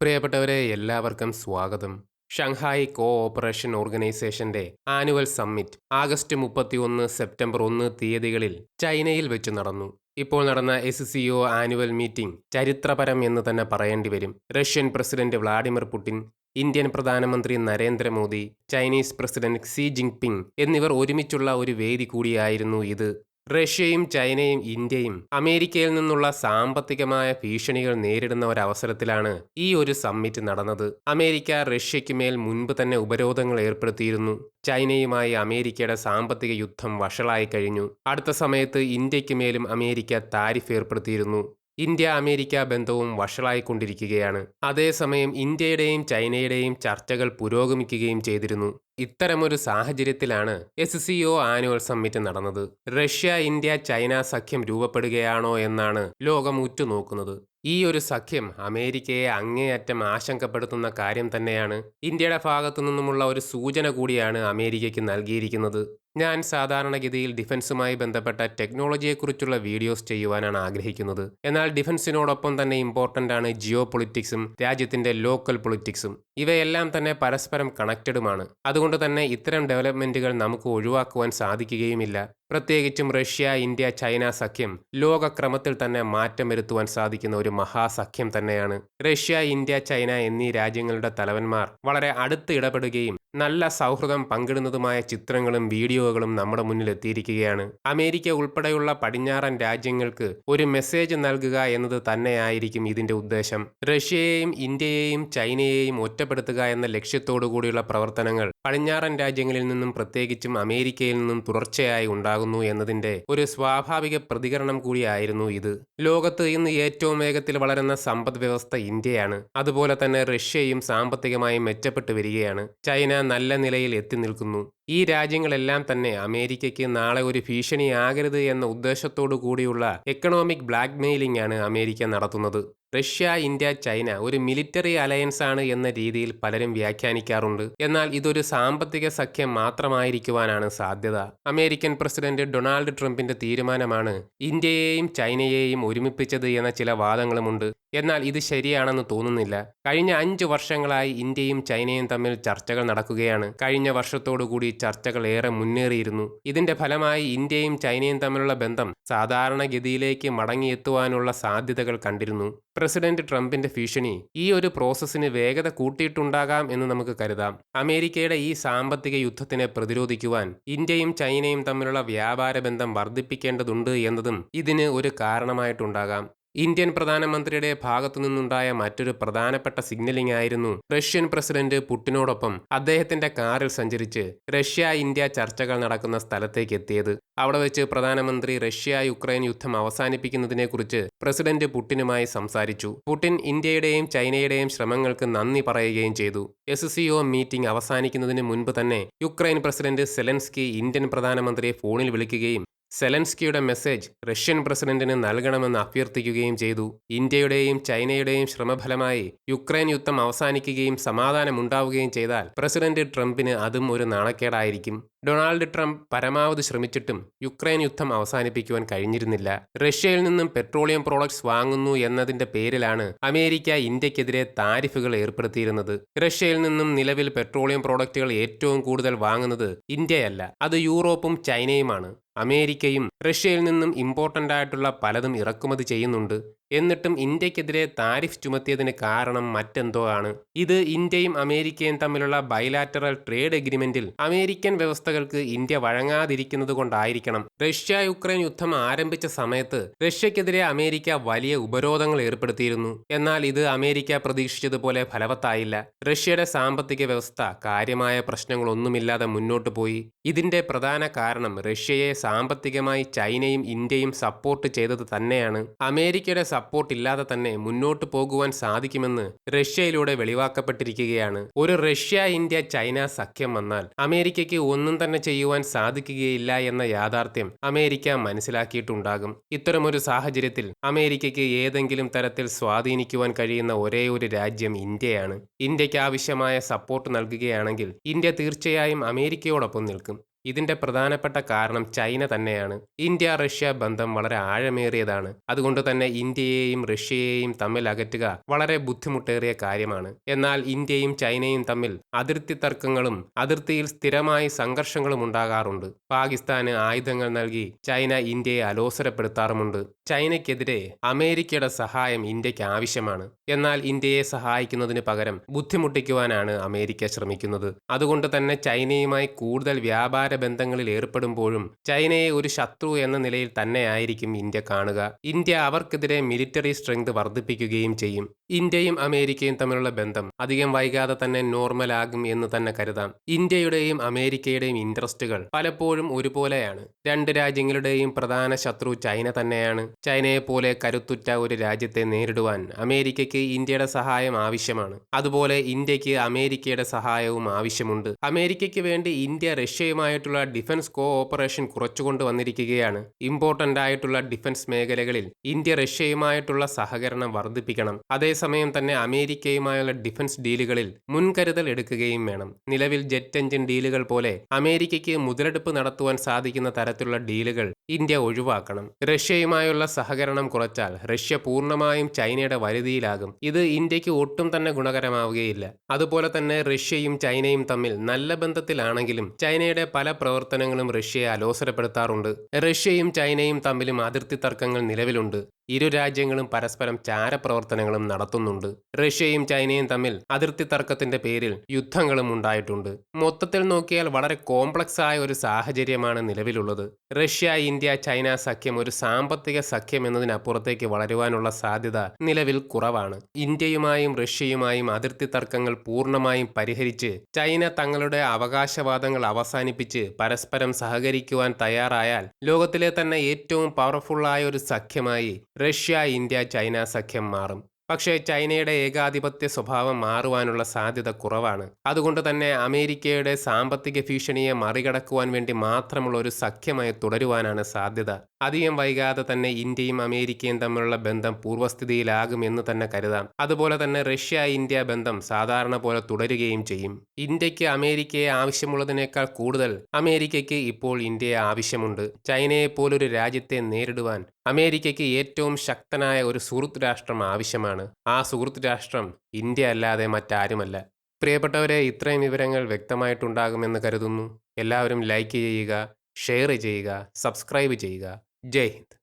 പ്രിയപ്പെട്ടവരെ എല്ലാവർക്കും സ്വാഗതം. ഷങ്ഹായ് കോ ഓപ്പറേഷൻ ഓർഗനൈസേഷന്റെ ആനുവൽ സമ്മിറ്റ് ആഗസ്റ്റ് മുപ്പത്തിയൊന്ന് സെപ്റ്റംബർ ഒന്ന് തീയതികളിൽ ചൈനയിൽ വെച്ച് നടന്നു. ഇപ്പോൾ നടന്ന S C O annual meeting ചരിത്രപരം എന്ന് തന്നെ പറയേണ്ടി വരും. Russian president Vladimir Putin Indian പ്രധാനമന്ത്രി Narendra Modi Chinese president Xi Jinping എന്നിവർ ഒരുമിച്ചുള്ള ഒരു വേദി കൂടിയായിരുന്നു ഇത്. റഷ്യയും ചൈനയും ഇന്ത്യയും അമേരിക്കയിൽ നിന്നുള്ള സാമ്പത്തികമായ ഭീഷണികൾ നേരിടുന്ന ഒരവസരത്തിലാണ് ഈ ഒരു സമ്മിറ്റ് നടന്നത്. അമേരിക്ക റഷ്യയ്ക്ക് മേൽ മുൻപ് തന്നെ ഉപരോധങ്ങൾ ഏർപ്പെടുത്തിയിരുന്നു. ചൈനയുമായി അമേരിക്കയുടെ സാമ്പത്തിക യുദ്ധം വഷളായി കഴിഞ്ഞു. അടുത്ത സമയത്ത് ഇന്ത്യയ്ക്ക് മേലും അമേരിക്ക താരിഫ് ഏർപ്പെടുത്തിയിരുന്നു. ഇന്ത്യ അമേരിക്ക ബന്ധവും വഷളായിക്കൊണ്ടിരിക്കുകയാണ്. അതേസമയം ഇന്ത്യയുടെയും ചൈനയുടെയും ചർച്ചകൾ പുരോഗമിക്കുകയും ചെയ്തിരുന്നു. ഇത്തരമൊരു സാഹചര്യത്തിലാണ് S C O annual summit നടന്നത്. റഷ്യ ഇന്ത്യ ചൈന സഖ്യം രൂപപ്പെടുകയാണോ എന്നാണ് ലോകം ഉറ്റുനോക്കുന്നത് ഈ ഒരു സഖ്യം അമേരിക്കയെ അങ്ങേയറ്റം ആശങ്കപ്പെടുത്തുന്ന കാര്യം തന്നെയാണ്. ഇന്ത്യയുടെ ഭാഗത്തു നിന്നുമുള്ള ഒരു സൂചന കൂടിയാണ് അമേരിക്കയ്ക്ക് നൽകിയിരിക്കുന്നത്. ഞാൻ സാധാരണഗതിയിൽ ഡിഫൻസുമായി ബന്ധപ്പെട്ട ടെക്നോളജിയെക്കുറിച്ചുള്ള വീഡിയോസ് ചെയ്യുവാനാണ് ആഗ്രഹിക്കുന്നത്. എന്നാൽ ഡിഫൻസിനോടൊപ്പം തന്നെ ഇമ്പോർട്ടന്റ് ആണ് ജിയോ പൊളിറ്റിക്സും രാജ്യത്തിന്റെ ലോക്കൽ പൊളിറ്റിക്സും ഇവയെല്ലാം തന്നെ പരസ്പരം കണക്റ്റഡുമാണ് അതുകൊണ്ട് തന്നെ ഇത്തരം ഡെവലപ്മെന്റുകൾ നമുക്ക് ഒഴിവാക്കുവാൻ സാധിക്കുകയുമില്ല. പ്രത്യേകിച്ചും റഷ്യ ഇന്ത്യ ചൈന സഖ്യം ലോകക്രമത്തിൽ തന്നെ മാറ്റം വരുത്തുവാൻ സാധിക്കുന്ന ഒരു മഹാസഖ്യം തന്നെയാണ്. റഷ്യ ഇന്ത്യ ചൈന എന്നീ രാജ്യങ്ങളുടെ തലവന്മാർ വളരെ അടുത്ത് ഇടപെടുകയും നല്ല സൗഹൃദം പങ്കിടുന്നതുമായ ചിത്രങ്ങളും വീഡിയോകളും നമ്മുടെ മുന്നിൽ എത്തിയിരിക്കുകയാണ്. അമേരിക്ക ഉൾപ്പെടെയുള്ള പടിഞ്ഞാറൻ രാജ്യങ്ങൾക്ക് ഒരു മെസ്സേജ് നൽകുക എന്നത് തന്നെയായിരിക്കും ഇതിന്റെ ഉദ്ദേശം. റഷ്യയെയും ഇന്ത്യയെയും ചൈനയെയും ഒറ്റപ്പെടുത്തുക എന്ന ലക്ഷ്യത്തോടു കൂടിയുള്ള പ്രവർത്തനങ്ങൾ പടിഞ്ഞാറൻ രാജ്യങ്ങളിൽ നിന്നും പ്രത്യേകിച്ചും അമേരിക്കയിൽ നിന്നും തുടർച്ചയായി ഉണ്ടാകുന്നു എന്നതിന്റെ ഒരു സ്വാഭാവിക പ്രതികരണം കൂടിയായിരുന്നു ഇത്. ലോകത്ത് ഇന്ന് ഏറ്റവും വേഗത്തിൽ വളരുന്ന സമ്പദ് വ്യവസ്ഥ ഇന്ത്യയാണ്. അതുപോലെ തന്നെ റഷ്യയും സാമ്പത്തികമായി മെച്ചപ്പെട്ടു വരികയാണ്. ചൈന നല്ല നിലയിൽ എത്തി നിൽക്കുന്നു. ഈ രാജ്യങ്ങളെല്ലാം തന്നെ അമേരിക്കയ്ക്ക് നാളെ ഒരു ഭീഷണിയാകരുത് എന്ന ഉദ്ദേശത്തോടു കൂടിയുള്ള എക്കണോമിക് ബ്ലാക്ക് മെയിലിംഗ് ആണ് അമേരിക്ക നടത്തുന്നത്. റഷ്യ ഇന്ത്യ ചൈന ഒരു മിലിറ്ററി അലയൻസ് ആണ് എന്ന രീതിയിൽ പലരും വ്യാഖ്യാനിക്കാറുണ്ട്. എന്നാൽ ഇതൊരു സാമ്പത്തിക സഖ്യം മാത്രമായിരിക്കുവാനാണ് സാധ്യത. അമേരിക്കൻ പ്രസിഡന്റ് ഡൊണാൾഡ് ട്രംപിന്റെ തീരുമാനമാണ് ഇന്ത്യയെയും ചൈനയെയും ഒരുമിപ്പിച്ചത് എന്ന ചില വാദങ്ങളുമുണ്ട്. എന്നാൽ ഇത് ശരിയാണെന്ന് തോന്നുന്നില്ല. കഴിഞ്ഞ അഞ്ച് വർഷങ്ങളായി ഇന്ത്യയും ചൈനയും തമ്മിൽ ചർച്ചകൾ നടക്കുകയാണ്. കഴിഞ്ഞ വർഷത്തോടുകൂടി ചർച്ചകൾ ഏറെ മുന്നേറിയിരുന്നു. ഇതിന്റെ ഫലമായി ഇന്ത്യയും ചൈനയും തമ്മിലുള്ള ബന്ധം സാധാരണഗതിയിലേക്ക് മടങ്ങിയെത്തുവാനുള്ള സാധ്യതകൾ കണ്ടിരുന്നു. പ്രസിഡന്റ് ട്രംപിന്റെ ഭീഷണി ഈ ഒരു പ്രോസസ്സിന് വേഗത കൂട്ടിയിട്ടുണ്ടാകാം എന്ന് നമുക്ക് കരുതാം. അമേരിക്കയുടെ ഈ സാമ്പത്തിക യുദ്ധത്തിനെ പ്രതിരോധിക്കുവാൻ ഇന്ത്യയും ചൈനയും തമ്മിലുള്ള വ്യാപാര ബന്ധം വർദ്ധിപ്പിക്കേണ്ടതുണ്ട് എന്നതും ഇതിന് ഒരു കാരണമായിട്ടുണ്ടാകാം. ഇന്ത്യൻ പ്രധാനമന്ത്രിയുടെ ഭാഗത്തു നിന്നുണ്ടായ മറ്റൊരു പ്രധാനപ്പെട്ട സിഗ്നലിംഗ് ആയിരുന്നു റഷ്യൻ പ്രസിഡന്റ് പുട്ടിനോടൊപ്പം അദ്ദേഹത്തിന്റെ കാറിൽ സഞ്ചരിച്ച് റഷ്യ ഇന്ത്യ ചർച്ചകൾ നടക്കുന്ന സ്ഥലത്തേക്ക് എത്തിയത്. അവിടെ വെച്ച് പ്രധാനമന്ത്രി റഷ്യ യുക്രൈൻ യുദ്ധം അവസാനിപ്പിക്കുന്നതിനെക്കുറിച്ച് പ്രസിഡന്റ് പുട്ടിനുമായി സംസാരിച്ചു. പുട്ടിൻ ഇന്ത്യയുടെയും ചൈനയുടെയും ശ്രമങ്ങൾക്ക് നന്ദി പറയുകയും ചെയ്തു. എസ് സി ഒ മീറ്റിംഗ് അവസാനിക്കുന്നതിന് മുൻപ് തന്നെ യുക്രൈൻ പ്രസിഡന്റ് സെലൻസ്കി ഇന്ത്യൻ പ്രധാനമന്ത്രിയെ ഫോണിൽ വിളിക്കുകയും സെലൻസ്കിയുടെ മെസ്സേജ് റഷ്യൻ പ്രസിഡന്റിന് നൽകണമെന്ന് അഭ്യർത്ഥിക്കുകയും ചെയ്തു. ഇന്ത്യയുടെയും ചൈനയുടെയും ശ്രമഫലമായി യുക്രൈൻ യുദ്ധം അവസാനിക്കുകയും സമാധാനമുണ്ടാവുകയും ചെയ്താൽ പ്രസിഡന്റ് ട്രംപിന് അതും ഒരു നാണക്കേടായിരിക്കും. ഡൊണാൾഡ് ട്രംപ് പരമാവധി ശ്രമിച്ചിട്ടും യുക്രൈൻ യുദ്ധം അവസാനിപ്പിക്കുവാൻ കഴിഞ്ഞിരുന്നില്ല. റഷ്യയിൽ നിന്നും പെട്രോളിയം പ്രോഡക്ട്സ് വാങ്ങുന്നു എന്നതിന്റെ പേരിലാണ് അമേരിക്ക ഇന്ത്യക്കെതിരെ താരിഫുകൾ ഏർപ്പെടുത്തിയിരുന്നത്. റഷ്യയിൽ നിന്നും നിലവിൽ പെട്രോളിയം പ്രോഡക്റ്റുകൾ ഏറ്റവും കൂടുതൽ വാങ്ങുന്നത് ഇന്ത്യയല്ല അത് യൂറോപ്പും ചൈനയുമാണ്. അമേരിക്കയും റഷ്യയിൽ നിന്നും ഇമ്പോർട്ടന്റ് ആയിട്ടുള്ള പലതും ഇറക്കുമതി ചെയ്യുന്നുണ്ട്. എന്നിട്ടും ഇന്ത്യക്കെതിരെ താരിഫ് ചുമത്തിയതിന് കാരണം മറ്റെന്തോ ആണ് ഇത് ഇന്ത്യയും അമേരിക്കയും തമ്മിലുള്ള ബൈലാറ്ററൽ ട്രേഡ് എഗ്രിമെന്റിൽ അമേരിക്കൻ വ്യവസ്ഥകൾക്ക് ഇന്ത്യ വഴങ്ങാതിരിക്കുന്നത് കൊണ്ടായിരിക്കണം. റഷ്യ യുക്രൈൻ യുദ്ധം ആരംഭിച്ച സമയത്ത് റഷ്യക്കെതിരെ അമേരിക്ക വലിയ ഉപരോധങ്ങൾ ഏർപ്പെടുത്തിയിരുന്നു. എന്നാൽ ഇത് അമേരിക്ക പ്രതീക്ഷിച്ചതുപോലെ ഫലവത്തായില്ല. റഷ്യയുടെ സാമ്പത്തിക വ്യവസ്ഥ കാര്യമായ പ്രശ്നങ്ങളൊന്നുമില്ലാതെ മുന്നോട്ട് പോയി. ഇതിന്റെ പ്രധാന കാരണം റഷ്യയെ സാമ്പത്തികമായി ചൈനയും ഇന്ത്യയും സപ്പോർട്ട് ചെയ്തത് തന്നെയാണ്. അമേരിക്കയുടെ സപ്പോർട്ട് ഇല്ലാതെ തന്നെ മുന്നോട്ട് പോകുവാൻ സാധിക്കുമെന്ന് റഷ്യയിലൂടെ വെളിവാക്കപ്പെട്ടിരിക്കുകയാണ്. ഒരു റഷ്യ ഇന്ത്യ ചൈന സഖ്യം വന്നാൽ അമേരിക്കയ്ക്ക് ഒന്നും തന്നെ ചെയ്യുവാൻ സാധിക്കുകയില്ല എന്ന യാഥാർത്ഥ്യം അമേരിക്ക മനസ്സിലാക്കിയിട്ടുണ്ടാകും. ഇത്തരമൊരു സാഹചര്യത്തിൽ അമേരിക്കയ്ക്ക് ഏതെങ്കിലും തരത്തിൽ സ്വാധീനിക്കുവാൻ കഴിയുന്ന ഒരേ ഒരു രാജ്യം ഇന്ത്യയാണ്. ഇന്ത്യയ്ക്ക് ആവശ്യമായ സപ്പോർട്ട് നൽകുകയാണെങ്കിൽ ഇന്ത്യ തീർച്ചയായും അമേരിക്കയോടൊപ്പം നിൽക്കും. ഇതിന്റെ പ്രധാനപ്പെട്ട കാരണം ചൈന തന്നെയാണ്. ഇന്ത്യ റഷ്യ ബന്ധം വളരെ ആഴമേറിയതാണ്. അതുകൊണ്ട് തന്നെ ഇന്ത്യയെയും റഷ്യയെയും തമ്മിൽ അകറ്റുക വളരെ ബുദ്ധിമുട്ടേറിയ കാര്യമാണ്. എന്നാൽ ഇന്ത്യയും ചൈനയും തമ്മിൽ അതിർത്തി തർക്കങ്ങളും അതിർത്തിയിൽ സ്ഥിരമായി സംഘർഷങ്ങളും ഉണ്ടാകാറുണ്ട്. പാകിസ്ഥാന് ആയുധങ്ങൾ നൽകി ചൈന ഇന്ത്യയെ അലോസരപ്പെടുത്താറുമുണ്ട്. ചൈനയ്ക്കെതിരെ അമേരിക്കയുടെ സഹായം ഇന്ത്യയ്ക്ക് ആവശ്യമാണ്. എന്നാൽ ഇന്ത്യയെ സഹായിക്കുന്നതിന് പകരം ബുദ്ധിമുട്ടിക്കുവാനാണ് അമേരിക്ക ശ്രമിക്കുന്നത്. അതുകൊണ്ട് തന്നെ ചൈനയുമായി കൂടുതൽ വ്യാപാര ബന്ധങ്ങളിൽ ഏർപ്പെടുമ്പോഴും ചൈനയെ ഒരു ശത്രു എന്ന നിലയിൽ തന്നെയായിരിക്കും ഇന്ത്യ കാണുക. ഇന്ത്യ അവർക്കെതിരെ മിലിറ്ററി സ്ട്രെങ്ത് വർദ്ധിപ്പിക്കുകയും ചെയ്യും. ഇന്ത്യയും അമേരിക്കയും തമ്മിലുള്ള ബന്ധം അധികം വൈകാതെ തന്നെ നോർമൽ ആകും എന്ന് തന്നെ കരുതാം. ഇന്ത്യയുടെയും അമേരിക്കയുടെയും ഇൻട്രസ്റ്റുകൾ പലപ്പോഴും ഒരുപോലെയാണ്. രണ്ട് രാജ്യങ്ങളുടെയും പ്രധാന ശത്രു ചൈന തന്നെയാണ്. ചൈനയെ പോലെ കരുത്തുറ്റ ഒരു രാജ്യത്തെ നേരിടുവാൻ അമേരിക്കയ്ക്ക് ഇന്ത്യയുടെ സഹായം ആവശ്യമാണ്. അതുപോലെ ഇന്ത്യയ്ക്ക് അമേരിക്കയുടെ സഹായവും ആവശ്യമുണ്ട്. അമേരിക്കയ്ക്ക് വേണ്ടി ഇന്ത്യ റഷ്യയുമായിട്ടുള്ള ഡിഫൻസ് കോ ഓപ്പറേഷൻ കുറച്ചുകൊണ്ട് വന്നിരിക്കുകയാണ്. ഇമ്പോർട്ടന്റ് ആയിട്ടുള്ള ഡിഫൻസ് മേഖലകളിൽ ഇന്ത്യ റഷ്യയുമായിട്ടുള്ള സഹകരണം വർദ്ധിപ്പിക്കണം. അതേസമയം തന്നെ അമേരിക്കയുമായുള്ള ഡിഫൻസ് ഡീലുകളിൽ മുൻകരുതൽ എടുക്കുകയും വേണം. നിലവിൽ ജെറ്റ് എഞ്ചിൻ ഡീലുകൾ പോലെ അമേരിക്കയ്ക്ക് മുതലെടുപ്പ് നടത്തുവാൻ സാധിക്കുന്ന തരത്തിലുള്ള ഡീലുകൾ ഇന്ത്യ ഒഴിവാക്കണം. റഷ്യയുമായുള്ള സഹകരണം കുറച്ചാൽ റഷ്യ പൂർണമായും ചൈനയുടെ വരുതിയിലാകും. ഇത് ഇന്ത്യയ്ക്ക് ഒട്ടും തന്നെ ഗുണകരമാവുകയില്ല. അതുപോലെ തന്നെ റഷ്യയും ചൈനയും തമ്മിൽ നല്ല ബന്ധത്തിലാണെങ്കിലും ചൈനയുടെ പല പ്രവർത്തനങ്ങളും റഷ്യയെ അലോസരപ്പെടുത്താറുണ്ട്. റഷ്യയും ചൈനയും തമ്മിലും അതിർത്തി തർക്കങ്ങൾ നിലവിലുണ്ട്. ഇരു രാജ്യങ്ങളും പരസ്പരം ചാരപ്രവർത്തനങ്ങളും നടത്തുന്നുണ്ട്. റഷ്യയും ചൈനയും തമ്മിൽ അതിർത്തി തർക്കത്തിന്റെ പേരിൽ യുദ്ധങ്ങളും ഉണ്ടായിട്ടുണ്ട്. മൊത്തത്തിൽ നോക്കിയാൽ വളരെ കോംപ്ലക്സ് ആയ ഒരു സാഹചര്യമാണ് നിലവിലുള്ളത്. റഷ്യ ഇന്ത്യ ചൈന സഖ്യം ഒരു സാമ്പത്തിക സഖ്യം എന്നതിനപ്പുറത്തേക്ക് വളരുവാനുള്ള സാധ്യത നിലവിൽ കുറവാണ്. ഇന്ത്യയുമായും റഷ്യയുമായും അതിർത്തി തർക്കങ്ങൾ പൂർണമായും പരിഹരിച്ച് ചൈന തങ്ങളുടെ അവകാശവാദങ്ങൾ അവസാനിപ്പിച്ച് പരസ്പരം സഹകരിക്കുവാൻ തയ്യാറായാൽ ലോകത്തിലെ തന്നെ ഏറ്റവും പവർഫുള്ളായ ഒരു സഖ്യമായി റഷ്യ ഇന്ത്യ ചൈന സഖ്യം മാറും. പക്ഷേ ചൈനയുടെ ഏകാധിപത്യ സ്വഭാവം മാറുവാനുള്ള സാധ്യത കുറവാണ്. അതുകൊണ്ട് തന്നെ അമേരിക്കയുടെ സാമ്പത്തിക ഭീഷണിയെ മറികടക്കുവാൻ വേണ്ടി മാത്രമുള്ള ഒരു സഖ്യമായി തുടരുവാനാണ് സാധ്യത. അധികം വൈകാതെ തന്നെ ഇന്ത്യയും അമേരിക്കയും തമ്മിലുള്ള ബന്ധം പൂർവസ്ഥിതിയിലാകും എന്ന് തന്നെ കരുതാം. അതുപോലെ തന്നെ റഷ്യ ഇന്ത്യ ബന്ധം സാധാരണ പോലെ തുടരുകയും ചെയ്യും. ഇന്ത്യയ്ക്ക് അമേരിക്കയെ ആവശ്യമുള്ളതിനേക്കാൾ കൂടുതൽ അമേരിക്കയ്ക്ക് ഇപ്പോൾ ഇന്ത്യയെ ആവശ്യമുണ്ട്. ചൈനയെ പോലൊരു രാജ്യത്തെ നേരിടുവാൻ അമേരിക്കയ്ക്ക് ഏറ്റവും ശക്തനായ ഒരു സുഹൃത്ത് രാഷ്ട്രം ആവശ്യമാണ്. ആ സുഹൃത്ത് രാഷ്ട്രം ഇന്ത്യ അല്ലാതെ മറ്റാരുമല്ല. പ്രിയപ്പെട്ടവരെ ഇത്രയും വിവരങ്ങൾ വ്യക്തമായിട്ടുണ്ടാകുമെന്ന് കരുതുന്നു. എല്ലാവരും ലൈക്ക് ചെയ്യുക ഷെയർ ചെയ്യുക സബ്സ്ക്രൈബ് ചെയ്യുക. ജയ് ഹിന്ദ്.